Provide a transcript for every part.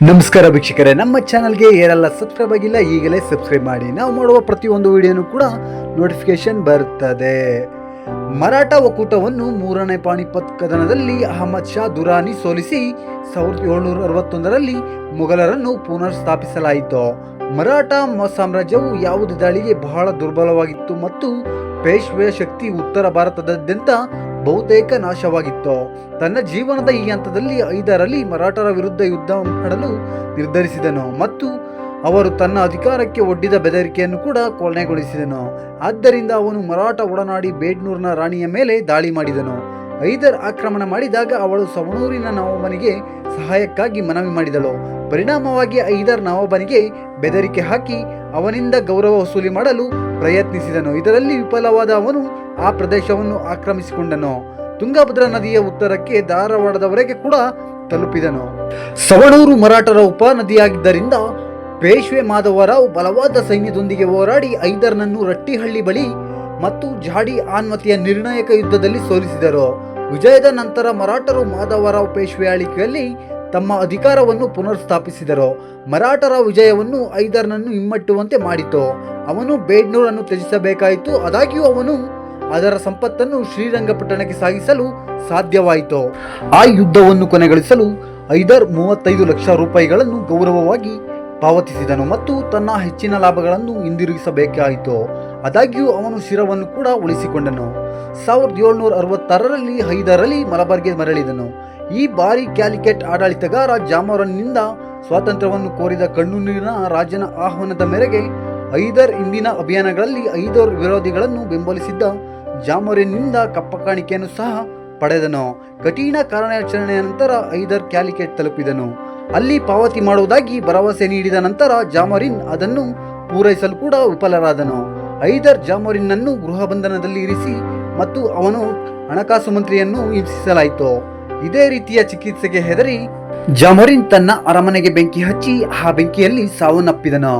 ನಮಸ್ಕಾರ ವೀಕ್ಷಕರೇ, ನಮ್ಮ ಚಾನಲ್ಗೆ ಯಾರೆಲ್ಲ ಸಬ್ಸ್ಕ್ರೈಬ್ ಆಗಿಲ್ಲ, ಈಗಲೇ ಸಬ್ಸ್ಕ್ರೈಬ್ ಮಾಡಿ. ನಾವು ಮಾಡುವ ಪ್ರತಿಯೊಂದು ವಿಡಿಯೋನು ಕೂಡ ನೋಟಿಫಿಕೇಶನ್ ಬರುತ್ತದೆ ಮರಾಠ ಒಕ್ಕೂಟವನ್ನು ಮೂರನೇ ಪಾಣಿಪತ್ ಕದನದಲ್ಲಿ ಅಹಮದ್ ಶಾ ದುರಾನಿ ಸೋಲಿಸಿ ಸಾವಿರದ ಏಳ್ನೂರ ಅರವತ್ತೊಂದರಲ್ಲಿ ಮೊಘಲರನ್ನು ಪುನರ್ ಸ್ಥಾಪಿಸಲಾಯಿತು ಮರಾಠ ಸಾಮ್ರಾಜ್ಯವು ಯಾವುದೇ ದಾಳಿಗೆ ಬಹಳ ದುರ್ಬಲವಾಗಿತ್ತು ಮತ್ತು ಪೇಶ್ವೆಯ ಶಕ್ತಿ ಉತ್ತರ ಭಾರತದಾದ್ಯಂತ ಬಹುತೇಕ ನಾಶವಾಗಿತ್ತು. ತನ್ನ ಜೀವನದ ಈ ಹಂತದಲ್ಲಿ ಐದರಲ್ಲಿ ಮರಾಠರ ವಿರುದ್ಧ ಯುದ್ಧ ಮಾಡಲು ನಿರ್ಧರಿಸಿದನು ಮತ್ತು ಅವರು ತನ್ನ ಅಧಿಕಾರಕ್ಕೆ ಒಡ್ಡಿದ ಬೆದರಿಕೆಯನ್ನು ಕೂಡ ಕೊನೆಗೊಳಿಸಿದನು. ಆದ್ದರಿಂದ ಅವನು ಮರಾಠ ಒಡನಾಡಿ ಬೇಡ್ನೂರ್ನ ರಾಣಿಯ ಮೇಲೆ ದಾಳಿ ಮಾಡಿದನು. ಐದರ್ ಆಕ್ರಮಣ ಮಾಡಿದಾಗ ಅವಳು ಸವಣೂರಿನ ನವಾಬನಿಗೆ ಸಹಾಯಕ್ಕಾಗಿ ಮನವಿ ಮಾಡಿದಳು. ಪರಿಣಾಮವಾಗಿ ಐದರ್ ನವಾಬನಿಗೆ ಬೆದರಿಕೆ ಹಾಕಿ ಅವನಿಂದ ಗೌರವ ವಸೂಲಿ ಮಾಡಲು ಪ್ರಯತ್ನಿಸಿದನು. ಇದರಲ್ಲಿ ವಿಫಲವಾದ ಅವನು ಆ ಪ್ರದೇಶವನ್ನು ಆಕ್ರಮಿಸಿಕೊಂಡನು. ತುಂಗಭದ್ರಾ ನದಿಯ ಉತ್ತರಕ್ಕೆ ಧಾರವಾಡದವರೆಗೆ ಕೂಡ ತಲುಪಿದನು. ಸವಣೂರು ಮರಾಠರ ಉಪನದಿಯಾಗಿದ್ದರಿಂದ ಪೇಶ್ವೆ ಮಾಧವರಾವ್ ಬಲವಾದ ಸೈನ್ಯದೊಂದಿಗೆ ಹೋರಾಡಿ ಐದರ್ನನ್ನು ರಟ್ಟಿಹಳ್ಳಿ ಬಳಿ ಮತ್ತು ಜಾಡಿ ಆನ್ಮತಿಯ ನಿರ್ಣಾಯಕ ಯುದ್ಧದಲ್ಲಿ ಸೋಲಿಸಿದರು. ವಿಜಯದ ನಂತರ ಮರಾಠರು ಮಾಧವರಾವ್ ಪೇಶ್ವೆ ಆಳ್ವಿಕೆಯಲ್ಲಿ ತಮ್ಮ ಅಧಿಕಾರವನ್ನು ಪುನರ್ಸ್ಥಾಪಿಸಿದರು, ಮರಾಠರ ವಿಜಯವನ್ನು ಐದರ್ನನ್ನು ಹಿಮ್ಮಟ್ಟುವಂತೆ ಮಾಡಿತು, ಅವನು ಬೇಡ್ನೂರನ್ನು ತ್ಯಜಿಸಬೇಕಾಯಿತು, ಆದಾಗ್ಯೂ ಅವನು ಅದರ ಸಂಪತ್ತನ್ನು ಶ್ರೀರಂಗಪಟ್ಟಣಕ್ಕೆ ಸಾಗಿಸಲು ಸಾಧ್ಯವಾಯಿತು, ಆ ಯುದ್ಧವನ್ನು ಕೊನೆಗೊಳಿಸಲು ಐದರ್ ಮೂವತ್ತೈದು ಲಕ್ಷ ರೂಪಾಯಿಗಳನ್ನು ಗೌರವವಾಗಿ ಪಾವತಿಸಿದನು ಮತ್ತು ತನ್ನ ಹೆಚ್ಚಿನ ಲಾಭಗಳನ್ನು ಹಿಂದಿರುಗಿಸಬೇಕಾಯಿತು, ಆದಾಗ್ಯೂ ಅವನು ಶಿರವನ್ನು ಕೂಡ ಉಳಿಸಿಕೊಂಡನು. ಸಾವಿರದ ಏಳ್ನೂರ ಅರವತ್ತಾರರಲ್ಲಿ ಹೈದರಲ್ಲಿ ಮಲಬಾರ್ಗೆ ಮರಳಿದನು. ಈ ಬಾರಿ ಕ್ಯಾಲಿಕೆಟ್ ಆಡಳಿತಗಾರ ಜಾಮರನ್ನಿಂದ ಸ್ವಾತಂತ್ರ್ಯವನ್ನು ಕೋರಿದ ಕಣ್ಣುನೀರಿನ ರಾಜನ ಆಹ್ವಾನದ ಮೇರೆಗೆ ಐದರ್ ಇಂದಿನ ಅಭಿಯಾನಗಳಲ್ಲಿ ಐದರ್ ವಿರೋಧಿಗಳನ್ನು ಬೆಂಬಲಿಸಿದ್ದ ಜಾಮರಿನಿಂದ ಕಪ್ಪ ಕಾಣಿಕೆಯನ್ನು ಸಹ ಪಡೆದನು. ಕಠಿಣ ಕಾರ್ಯಾಚರಣೆಯ ನಂತರ ಐದರ್ ಕ್ಯಾಲಿಕೆಟ್ ತಲುಪಿದನು. ಅಲ್ಲಿ ಪಾವತಿ ಮಾಡುವುದಾಗಿ ಭರವಸೆ ನೀಡಿದ ನಂತರ ಜಾಮರಿನ್ ಅದನ್ನು ಪೂರೈಸಲು ಕೂಡ ವಿಫಲರಾದನು. ಐದರ್ ಜಾಮರಿನ್ನನ್ನು ಗೃಹ ಬಂಧನದಲ್ಲಿ ಇರಿಸಿ ಮತ್ತು ಅವನು ಹಣಕಾಸು ಮಂತ್ರಿಯನ್ನು ಹಿಂಸಿಸಲಾಯಿತು ಇದೇ ರೀತಿಯ ಚಿಕಿತ್ಸೆಗೆ ಹೆದರಿ ಜಮರಿನ್ ತನ್ನ ಅರಮನೆಗೆ ಬೆಂಕಿ ಹಚ್ಚಿ ಆ ಬೆಂಕಿಯಲ್ಲಿ ಸಾವನ್ನಪ್ಪಿದನು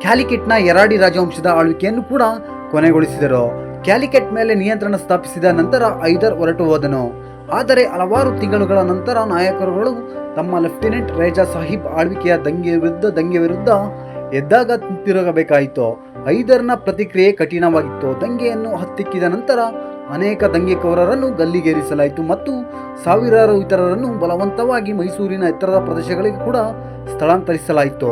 ಕ್ಯಾಲಿಕೆಟ್ನ ಎರಾಡಿ ರಾಜವಂಶದ ಆಳ್ವಿಕೆಯನ್ನು ಕೂಡ ಕೊನೆಗೊಳಿಸಿದರು. ಕ್ಯಾಲಿಕೆಟ್ ಮೇಲೆ ನಿಯಂತ್ರಣ ಸ್ಥಾಪಿಸಿದ ನಂತರ ಐದರ್ ಹೊರಟು ಹೋದನು. ಆದರೆ ಹಲವಾರು ತಿಂಗಳುಗಳ ನಂತರ ನಾಯಕರುಗಳು ತಮ್ಮ ಲೆಫ್ಟಿನೆಂಟ್ ರೇಜಾ ಸಾಹಿಬ್ ಆಳ್ವಿಕೆಯ ದಂಗೆ ವಿರುದ್ಧ ದಂಗೆ ವಿರುದ್ಧ ಎದ್ದಾಗ ತಿರುಗಬೇಕಾಯಿತು. ಐದರ್ನ ಪ್ರತಿಕ್ರಿಯೆ ಕಠಿಣವಾಗಿತ್ತು. ದಂಗೆಯನ್ನು ಹತ್ತಿಕ್ಕಿದ ನಂತರ ಅನೇಕ ದಂಗೆಕೋರರನ್ನು ಗಲ್ಲಿಗೇರಿಸಲಾಯಿತು ಮತ್ತು ಸಾವಿರಾರು ಇತರರನ್ನು ಬಲವಂತವಾಗಿ ಮೈಸೂರಿನ ಎತ್ತರದ ಪ್ರದೇಶಗಳಿಗೆ ಕೂಡ ಸ್ಥಳಾಂತರಿಸಲಾಯಿತು.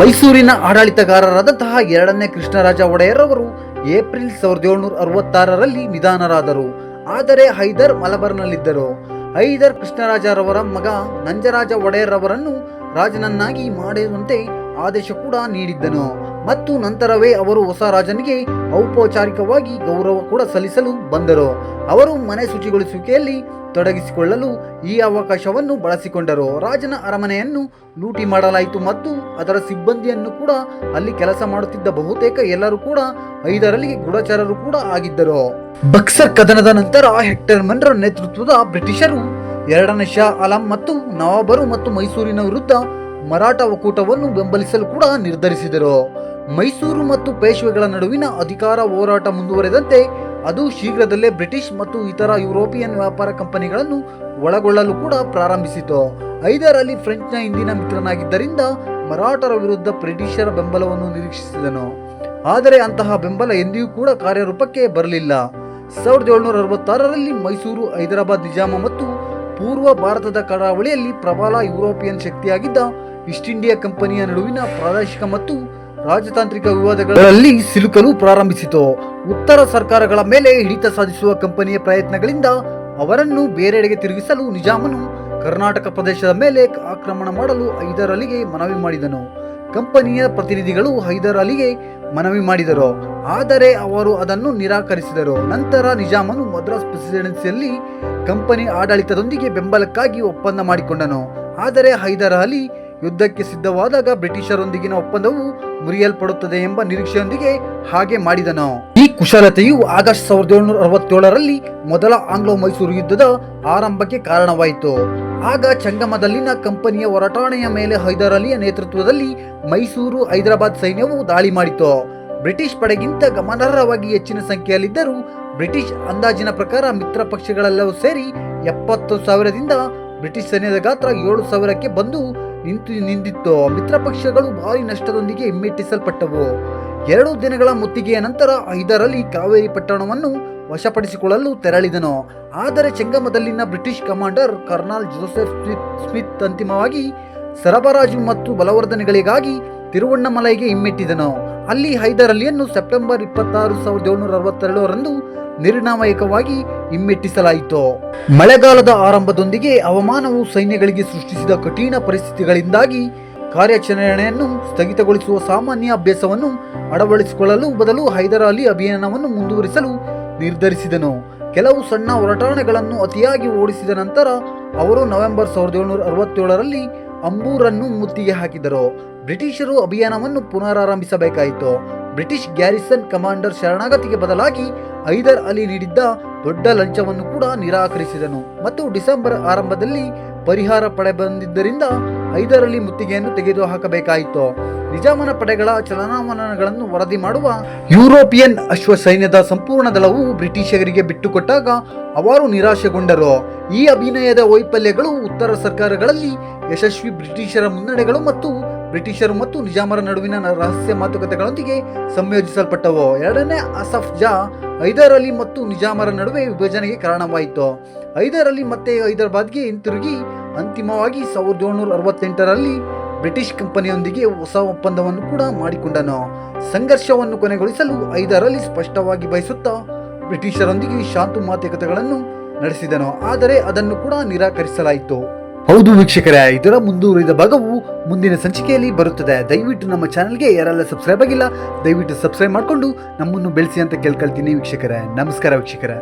ಮೈಸೂರಿನ ಆಡಳಿತಗಾರರಾದಂತಹ ಎರಡನೇ ಕೃಷ್ಣರಾಜ ಒಡೆಯರ್ ಅವರು ಏಪ್ರಿಲ್ ಸಾವಿರದ ಏಳ್ನೂರ ಅರವತ್ತಾರರಲ್ಲಿ ನಿಧಾನರಾದರು. ಆದರೆ ಹೈದರ್ ಮಲಬರ್ನಲ್ಲಿದ್ದರು. ಹೈದರ್ ಕೃಷ್ಣರಾಜರವರ ಮಗ ನಂಜರಾಜ ಒಡೆಯರ್ ಅವರನ್ನು ರಾಜನನ್ನಾಗಿ ಮಾಡುವಂತೆ ಆದೇಶ ಕೂಡ ನೀಡಿದ್ದನು. ಮತ್ತು ನಂತರವೇ ಅವರು ಹೊಸ ರಾಜನಿಗೆ ಔಪಚಾರಿಕವಾಗಿ ಗೌರವ ಕೂಡ ಸಲ್ಲಿಸಲು ಬಂದರು. ಅವರು ಮನೆ ಶುಚಿಗೊಳಿಸುವಿಕೆಯಲ್ಲಿ ತೊಡಗಿಸಿಕೊಳ್ಳಲು ಈ ಅವಕಾಶವನ್ನು ಬಳಸಿಕೊಂಡರು. ರಾಜನ ಅರಮನೆಯನ್ನು ಲೂಟಿ ಮಾಡಲಾಯಿತು ಮತ್ತು ಅದರ ಸಿಬ್ಬಂದಿಯನ್ನು ಕೂಡ ಅಲ್ಲಿ ಕೆಲಸ ಮಾಡುತ್ತಿದ್ದ ಬಹುತೇಕ ಎಲ್ಲರೂ ಕೂಡ ಐದರಲ್ಲಿ ಗೂಢಚಾರರು ಕೂಡ ಆಗಿದ್ದರು. ಬಕ್ಸರ್ ಕದನದ ನಂತರ ಹೆಕ್ಟರ್ ಮನ್ರ ನೇತೃತ್ವದ ಬ್ರಿಟಿಷರು ಎರಡನೇ ಶಾ ಅಲಂ ಮತ್ತು ನವಾಬರು ಮತ್ತು ಮೈಸೂರಿನ ವಿರುದ್ಧ ಮರಾಠ ಒಕ್ಕೂಟವನ್ನು ಬೆಂಬಲಿಸಲು ಕೂಡ ನಿರ್ಧರಿಸಿದರು. ಮೈಸೂರು ಮತ್ತು ಪೇಶ್ವೆಗಳ ನಡುವಿನ ಅಧಿಕಾರ ಹೋರಾಟ ಮುಂದುವರೆದಂತೆ, ಅದು ಶೀಘ್ರದಲ್ಲೇ ಬ್ರಿಟಿಷ್ ಮತ್ತು ಇತರ ಯುರೋಪಿಯನ್ ವ್ಯಾಪಾರ ಕಂಪನಿಗಳನ್ನು ಒಳಗೊಳ್ಳಲು ಕೂಡ ಪ್ರಾರಂಭಿಸಿತು. ಐದರಲ್ಲಿ ಫ್ರೆಂಚ್ನ ಹಿಂದಿನ ಮಿತ್ರನಾಗಿದ್ದರಿಂದ ಮರಾಠರ ವಿರುದ್ಧ ಬ್ರಿಟಿಷರ ಬೆಂಬಲವನ್ನು ನಿರೀಕ್ಷಿಸಿದನು. ಆದರೆ ಅಂತಹ ಬೆಂಬಲ ಎಂದಿಗೂ ಕೂಡ ಕಾರ್ಯರೂಪಕ್ಕೆ ಬರಲಿಲ್ಲ. ಸಾವಿರದ ಏಳುನೂರ ಅರವತ್ತಾರರಲ್ಲಿ ಮೈಸೂರು, ಹೈದರಾಬಾದ್, ನಿಜಾಮ ಮತ್ತು ಪೂರ್ವ ಭಾರತದ ಕರಾವಳಿಯಲ್ಲಿ ಪ್ರಬಲ ಯುರೋಪಿಯನ್ ಶಕ್ತಿಯಾಗಿದ್ದ ಈಸ್ಟ್ ಇಂಡಿಯಾ ಕಂಪನಿಯ ನಡುವಿನ ಪ್ರಾದೇಶಿಕ ಮತ್ತು ರಾಜತಾಂತ್ರಿಕ ವಿವಾದಗಳಲ್ಲಿ ಸಿಲುಕಲು ಪ್ರಾರಂಭಿಸಿತು. ಉತ್ತರ ಸರ್ಕಾರಗಳ ಮೇಲೆ ಹಿಡಿತ ಸಾಧಿಸುವ ಕಂಪನಿಯ ಪ್ರಯತ್ನಗಳಿಂದ ಅವರನ್ನು ಬೇರೆಡೆಗೆ ತಿರುಗಿಸಲು ನಿಜಾಮನು ಕರ್ನಾಟಕ ಪ್ರದೇಶದ ಮೇಲೆ ಆಕ್ರಮಣ ಮಾಡಲು ಹೈದರ್ ಅಲಿಗೆ ಮನವಿ ಮಾಡಿದನು. ಕಂಪನಿಯ ಪ್ರತಿನಿಧಿಗಳು ಹೈದರ್ ಅಲಿಗೆ ಮನವಿ ಮಾಡಿದರು. ಆದರೆ ಅವರು ಅದನ್ನು ನಿರಾಕರಿಸಿದರು. ನಂತರ ನಿಜಾಮನು ಮದ್ರಾಸ್ ಪ್ರೆಸಿಡೆನ್ಸಿಯಲ್ಲಿ ಕಂಪನಿ ಆಡಳಿತದೊಂದಿಗೆ ಬೆಂಬಲಕ್ಕಾಗಿ ಒಪ್ಪಂದ ಮಾಡಿಕೊಂಡನು. ಆದರೆ ಹೈದರ್ ಅಲಿ ಯುದ್ಧಕ್ಕೆ ಸಿದ್ಧವಾದಾಗ ಬ್ರಿಟಿಷರೊಂದಿಗಿನ ಒಪ್ಪಂದವು ಮುರಿಯಲ್ಪಡುತ್ತದೆ ಎಂಬ ನಿರೀಕ್ಷೆಯೊಂದಿಗೆ ಹಾಗೆ ಮಾಡಿದನು. ಈ ಕುಶಲತೆಯು ಆಗಸ್ಟ್ ಸಾವಿರದ ಏಳುನೂರ ಅರವತ್ತೇಳರಲ್ಲಿ ಮೊದಲ ಆಂಗ್ಲೋ ಮೈಸೂರು ಯುದ್ಧದ ಆರಂಭಕ್ಕೆ ಕಾರಣವಾಯಿತು. ಆಗ ಚಂಗಮದಲ್ಲಿನ ಕಂಪನಿಯ ಹೊರಟಾಣೆಯ ಮೇಲೆ ಹೈದರ್ ಅಲಿಯ ನೇತೃತ್ವದಲ್ಲಿ ಮೈಸೂರು ಹೈದರಾಬಾದ್ ಸೈನ್ಯವು ದಾಳಿ ಮಾಡಿತು. ಬ್ರಿಟಿಷ್ ಪಡೆಗಿಂತ ಗಮನಾರ್ಹವಾಗಿ ಹೆಚ್ಚಿನ ಸಂಖ್ಯೆಯಲ್ಲಿದ್ದರೂ ಬ್ರಿಟಿಷ್ ಅಂದಾಜಿನ ಪ್ರಕಾರ ಮಿತ್ರ ಪಕ್ಷಗಳೆಲ್ಲವೂ ಸೇರಿ ಎಪ್ಪತ್ತು ಸಾವಿರದಿಂದ ಬ್ರಿಟಿಷ್ ಸೈನ್ಯದ ಗಾತ್ರ ಏಳು ಸಾವಿರಕ್ಕೆ ಬಂದು ನಿಂತು ನಿಂದಿತ್ತು. ಮಿತ್ರ ಪಕ್ಷಗಳು ಭಾರಿ ನಷ್ಟದೊಂದಿಗೆ ಹಿಮ್ಮೆಟ್ಟಿಸಲ್ಪಟ್ಟವು ಎರಡು ದಿನಗಳ ಮುತ್ತಿಗೆಯ ನಂತರ ಐದರಲ್ಲಿ ಕಾವೇರಿ ಪಟ್ಟಣವನ್ನು ವಶಪಡಿಸಿಕೊಳ್ಳಲು ತೆರಳಿದನು. ಆದರೆ ಚೆಂಗಮದಲ್ಲಿನ British commander colonel Joseph Smith Smith ಅಂತಿಮವಾಗಿ ಸರಬರಾಜು ಮತ್ತು ಬಲವರ್ಧನೆಗಳಿಗಾಗಿ ತಿರುವಣ್ಣಮಲೈಗೆ ಹಿಮ್ಮೆಟ್ಟಿದನು. ಅಲ್ಲಿ ಹೈದರ್ ಅಲಿಯನ್ನು ಸೆಪ್ಟೆಂಬರ್ ಇಪ್ಪತ್ತಾರು ಸಾವಿರದ ಏಳ್ನೂರ ಅರವತ್ತೆರಡರಂದು ನಿರ್ಣಾಯಕವಾಗಿ ಹಿಮ್ಮೆಟ್ಟಿಸಲಾಯಿತು. ಮಳೆಗಾಲದ ಆರಂಭದೊಂದಿಗೆ ಹವಾಮಾನವು ಸೈನ್ಯಗಳಿಗೆ ಸೃಷ್ಟಿಸಿದ ಕಠಿಣ ಪರಿಸ್ಥಿತಿಗಳಿಂದಾಗಿ ಕಾರ್ಯಾಚರಣೆಯನ್ನು ಸ್ಥಗಿತಗೊಳಿಸುವ ಸಾಮಾನ್ಯ ಅಭ್ಯಾಸವನ್ನು ಅಳವಡಿಸಿಕೊಳ್ಳಲು ಬದಲು ಹೈದರ್ ಅಲಿ ಅಭಿಯಾನವನ್ನು ಮುಂದುವರಿಸಲು ನಿರ್ಧರಿಸಿದನು. ಕೆಲವು ಸಣ್ಣ ಹೊರಟಾಣೆಗಳನ್ನು ಅತಿಯಾಗಿ ಓಡಿಸಿದ ನಂತರ ಅವರು ನವೆಂಬರ್ ಸಾವಿರದ ಏಳ್ನೂರ ಅರವತ್ತೇಳರಲ್ಲಿ ಅಂಬೂರನ್ನು ಮುತ್ತಿಗೆ ಹಾಕಿದರು. ಬ್ರಿಟಿಷರು ಅಭಿಯಾನವನ್ನು ಪುನರಾರಂಭಿಸಬೇಕಾಯಿತು. ಬ್ರಿಟಿಷ್ ಗ್ಯಾರಿಸನ್ ಕಮಾಂಡರ್ ಶರಣಾಗತಿಗೆ ಬದಲಾಗಿ ಹೈದರ್ ಅಲಿ ನೀಡಿದ್ದ ದೊಡ್ಡ ಲಂಚವನ್ನು ಕೂಡ ನಿರಾಕರಿಸಿದನು. ಮತ್ತು ಡಿಸೆಂಬರ್ ಆರಂಭದಲ್ಲಿ ಪರಿಹಾರ ಪಡೆ ಬಂದಿದ್ದರಿಂದ ಹೈದರ್ ಅಲಿ ಮುತ್ತಿಗೆಯನ್ನು ತೆಗೆದುಹಾಕಬೇಕಾಯಿತು. ನಿಜಾಮನ ಪಡೆಗಳ ಚಲನಾವಲನಗಳನ್ನು ವರದಿ ಮಾಡುವ ಯುರೋಪಿಯನ್ ಅಶ್ವ ಸೈನ್ಯದ ಸಂಪೂರ್ಣ ದಳವು ಬ್ರಿಟಿಷರಿಗೆ ಬಿಟ್ಟುಕೊಟ್ಟಾಗ ಅವರು ನಿರಾಶೆಗೊಂಡರು. ಈ ಅಭಿನಯದ ವೈಫಲ್ಯಗಳು ಉತ್ತರ ಸರ್ಕಾರಗಳಲ್ಲಿ ಯಶಸ್ವಿ ಬ್ರಿಟಿಷರ ಮುನ್ನಡೆಗಳು ಮತ್ತು ಬ್ರಿಟಿಷರು ಮತ್ತು ನಿಜಾಮರ ನಡುವಿನ ರಹಸ್ಯ ಮಾತುಕತೆಗಳೊಂದಿಗೆ ಸಂಯೋಜಿಸಲ್ಪಟ್ಟವು. ಎರಡನೇ ಅಸಫ್ ಜಾ ಹೈದರ್ ಅಲಿ ಮತ್ತು ನಿಜಾಮರ ನಡುವೆ ವಿಭಜನೆಗೆ ಕಾರಣವಾಯಿತು. ಹೈದರ್ ಅಲಿ ಮತ್ತೆ ಹೈದರಾಬಾದ್ಗೆ ಹಿಂತಿರುಗಿ ಅಂತಿಮವಾಗಿ ಸಾವಿರದ ಏಳ್ನೂರ ಅರವತ್ತೆಂಟರಲ್ಲಿ ಬ್ರಿಟಿಷ್ ಕಂಪನಿಯೊಂದಿಗೆ ಹೊಸ ಒಪ್ಪಂದವನ್ನು ಕೂಡ ಮಾಡಿಕೊಂಡನು. ಸಂಘರ್ಷವನ್ನು ಕೊನೆಗೊಳಿಸಲು ಐದರಲ್ಲಿ ಸ್ಪಷ್ಟವಾಗಿ ಬಯಸುತ್ತಾ ಬ್ರಿಟಿಷರೊಂದಿಗೆ ಶಾಂತಿ ಮಾತುಕತೆಗಳನ್ನು ನಡೆಸಿದನು. ಆದರೆ ಅದನ್ನು ಕೂಡ ನಿರಾಕರಿಸಲಾಯಿತು. ಹೌದು ವೀಕ್ಷಕರೇ, ಇದರ ಮುಂದುವರಿದ ಭಾಗವು ಮುಂದಿನ ಸಂಚಿಕೆಯಲ್ಲಿ ಬರುತ್ತದೆ. ದಯವಿಟ್ಟು ನಮ್ಮ ಚಾನಲ್ಗೆ ಯಾರೆಲ್ಲ ಸಬ್ಸ್ಕ್ರೈಬ್ ಆಗಿಲ್ಲ, ದಯವಿಟ್ಟು ಸಬ್ಸ್ಕ್ರೈಬ್ ಮಾಡಿಕೊಂಡು ನಮ್ಮನ್ನು ಬೆಳೆಸಿ ಅಂತ ಕೇಳ್ಕೊಳ್ತೀನಿ ವೀಕ್ಷಕರೇ. ನಮಸ್ಕಾರ ವೀಕ್ಷಕರೇ.